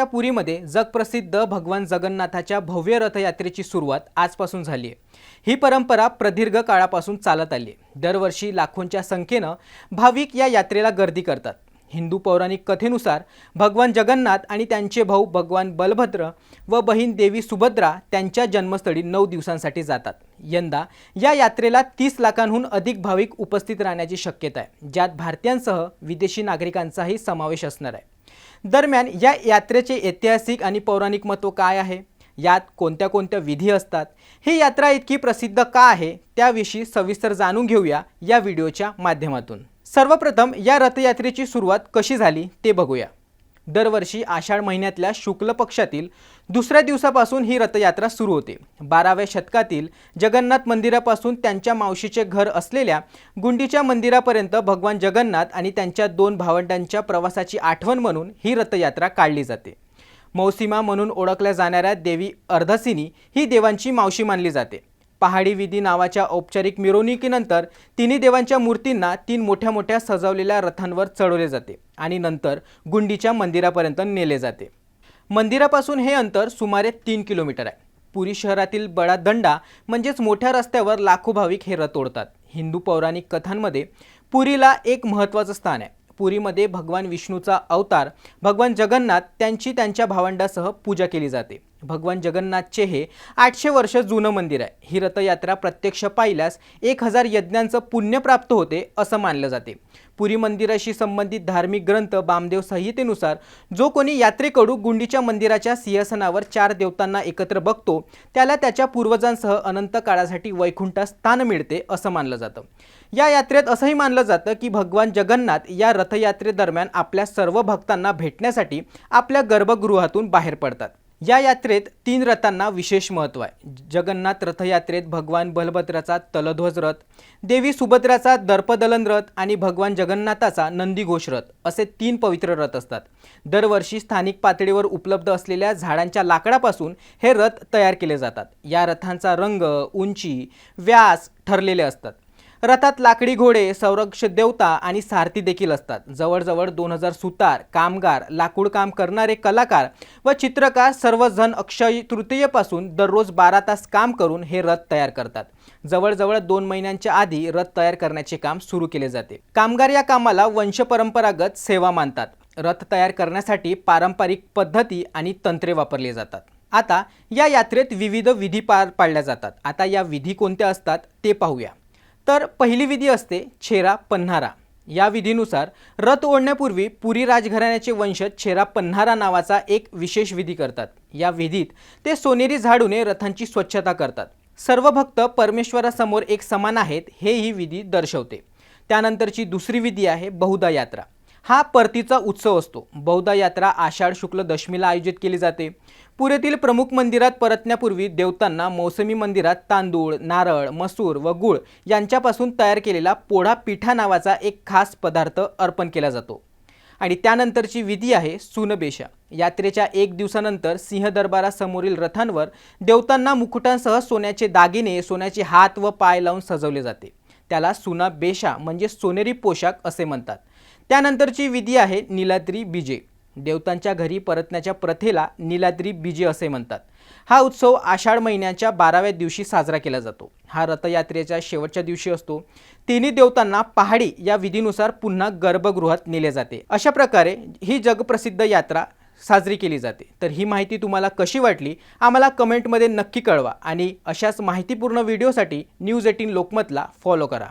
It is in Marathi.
महाराष्ट्राच्या पुरीमध्ये जगप्रसिद्ध भगवान जगन्नाथाच्या भव्य रथयात्रेची सुरुवात आजपासून झाली आहे. ही परंपरा प्रदीर्घ काळापासून चालत आली आहे. दरवर्षी लाखोंच्या संख्येनं भाविक या यात्रेला गर्दी करतात. हिंदू पौराणिक कथेनुसार भगवान जगन्नाथ आणि त्यांचे भाऊ भगवान बलभद्र व बहीण देवी सुभद्रा त्यांच्या जन्मस्थळी नऊ दिवसांसाठी जातात. यंदा या यात्रेला तीस लाखांहून अधिक भाविक उपस्थित राहण्याची शक्यता आहे. ज्यात भारतीयांसह विदेशी नागरिकांचाही समावेश असणार आहे. दरम्यान या यात्रेचे ऐतिहासिक आणि पौराणिक महत्त्व काय आहे? यात कोणत्या कोणत्या विधी असतात? ही यात्रा इतकी प्रसिद्ध का आहे? त्याविषयी सविस्तर जाणून घेऊया या व्हिडिओच्या माध्यमातून. सर्वप्रथम या रथयात्रेची सुरुवात कशी झाली ते बघूया. दरवर्षी आषाढ महिन्यातल्या शुक्ल पक्षातील दुसऱ्या दिवसापासून ही रथयात्रा सुरू होते. बाराव्या शतकातील जगन्नाथ मंदिरापासून त्यांच्या मावशीचे घर असलेल्या गुंडीच्या मंदिरापर्यंत भगवान जगन्नाथ आणि त्यांच्या दोन भावंडांच्या प्रवासाची आठवण म्हणून ही रथयात्रा काढली जाते. मौसिमा म्हणून ओळखल्या जाणाऱ्या देवी अर्धसिनी ही देवांची मावशी मानली जाते. पहाडी विधी नावाच्या औपचारिक मिरवणुकीनंतर तिन्ही देवांच्या मूर्तींना तीन मोठ्या मोठ्या सजवलेल्या रथांवर चढवले जाते आणि नंतर गुंडीच्या मंदिरापर्यंत नेले जाते. मंदिरापासून हे अंतर सुमारे तीन किलोमीटर आहे. पुरी शहरातील बडा दंडा म्हणजेच मोठ्या रस्त्यावर लाखो भाविक हे रथ ओढतात. हिंदू पौराणिक कथांमध्ये पुरीला एक महत्त्वाचं स्थान आहे. पुरीमध्ये भगवान विष्णूचा अवतार भगवान जगन्नाथ त्यांची त्यांच्या भावंडासह पूजा केली जाते. भगवान जगन्नाथचे हे आठशे वर्ष जुनं मंदिर आहे. ही रथयात्रा प्रत्यक्ष पाहिल्यास एक हजार यज्ञांचं पुण्य प्राप्त होते असं मानलं जाते. पुरी मंदिराशी संबंधित धार्मिक ग्रंथ बामदेव संहितेनुसार जो कोणी यात्रेकडू गुंडीच्या मंदिराच्या सिंहासनावर चार देवतांना एकत्र बघतो त्याला त्याच्या पूर्वजांसह अनंत काळासाठी वैकुंठात स्थान मिळते असं मानलं जातं. या यात्रेत असंही मानलं जातं की भगवान जगन्नाथ या रथयात्रेदरम्यान आपल्या सर्व भक्तांना भेटण्यासाठी आपल्या गर्भगृहातून बाहेर पडतात. या यात्रेत तीन रथांना विशेष महत्त्व आहे. जगन्नाथ रथयात्रेत भगवान बलभद्राचा तलध्वज रथ देवी सुभद्राचा दर्पदलन रथ आणि भगवान जगन्नाथाचा नंदीघोष रथ असे तीन पवित्र रथ असतात. दरवर्षी स्थानिक पातळीवर उपलब्ध असलेल्या झाडांच्या लाकडापासून हे रथ तयार केले जातात. या रथांचा रंग उंची व्यास ठरलेले असतात. रथात लाकडी घोडे संरक्ष देवता आणि सारथी देखील असतात. जवळजवळ दोन हजार सुतार कामगार लाकूड काम करणारे कलाकार व चित्रकार सर्वजण अक्षय तृतीयेपासून दररोज बारा तास काम करून हे रथ तयार करतात. जवळजवळ दोन महिन्यांच्या आधी रथ तयार करण्याचे काम सुरू केले जाते. कामगार या कामाला वंशपरंपरागत सेवा मानतात. रथ तयार करण्यासाठी पारंपरिक पद्धती आणि तंत्रे वापरली जातात. आता या यात्रेत विविध विधी पार पाडल्या जातात. आता या विधी कोणत्या असतात ते पाहूया. तर पहिली विधी असते छेरा पन्हारा. या विधीनुसार रथ ओढण्यापूर्वी पुरी राजघराण्याचे वंशज छेरा पन्हारा नावाचा एक विशेष विधी करतात. या विधीत ते सोनेरी झाडूने रथांची स्वच्छता करतात. सर्व भक्त परमेश्वरासमोर एक समान आहेत हे ही विधी दर्शवते. त्यानंतरची दुसरी विधी आहे बहुधा यात्रा. हा परतीचा उत्सव असतो. बौद्ध यात्रा आषाढ शुक्ल दशमीला आयोजित केली जाते. पुरेतील प्रमुख मंदिरात परतण्यापूर्वी देवतांना मौसमी मंदिरात तांदूळ नारळ मसूर व गुळ यांच्यापासून तयार केलेला पोढा पिठा नावाचा एक खास पदार्थ अर्पण केला जातो. आणि त्यानंतरची विधी आहे सुनबेशा. यात्रेच्या एक दिवसानंतर सिंह दरबारासमोरील रथांवर देवतांना मुकुटांसह सोन्याचे दागिने सोन्याचे हात व पाय लावून सजवले जाते. त्याला सुना बेशा म्हणजे सोनेरी पोशाख असे म्हणतात. त्यानंतरची विधी आहे निलाद्री बीजे. देवतांच्या घरी परतण्याच्या प्रथेला निलाद्री बीजे असे म्हणतात. हा उत्सव आषाढ महिन्याच्या बाराव्या दिवशी साजरा केला जातो. हा रथयात्रेच्या शेवटच्या दिवशी असतो. तिन्ही देवतांना पहाडी या विधीनुसार पुन्हा गर्भगृहात नेले जाते. अशा प्रकारे ही जगप्रसिद्ध यात्रा साजरी केली जाते. तर ही माहिती तुम्हाला कशी वाटली आम्हाला कमेंटमध्ये नक्की कळवा आणि अशाच माहितीपूर्ण व्हिडिओसाठी न्यूज एटीन लोकमतला फॉलो करा.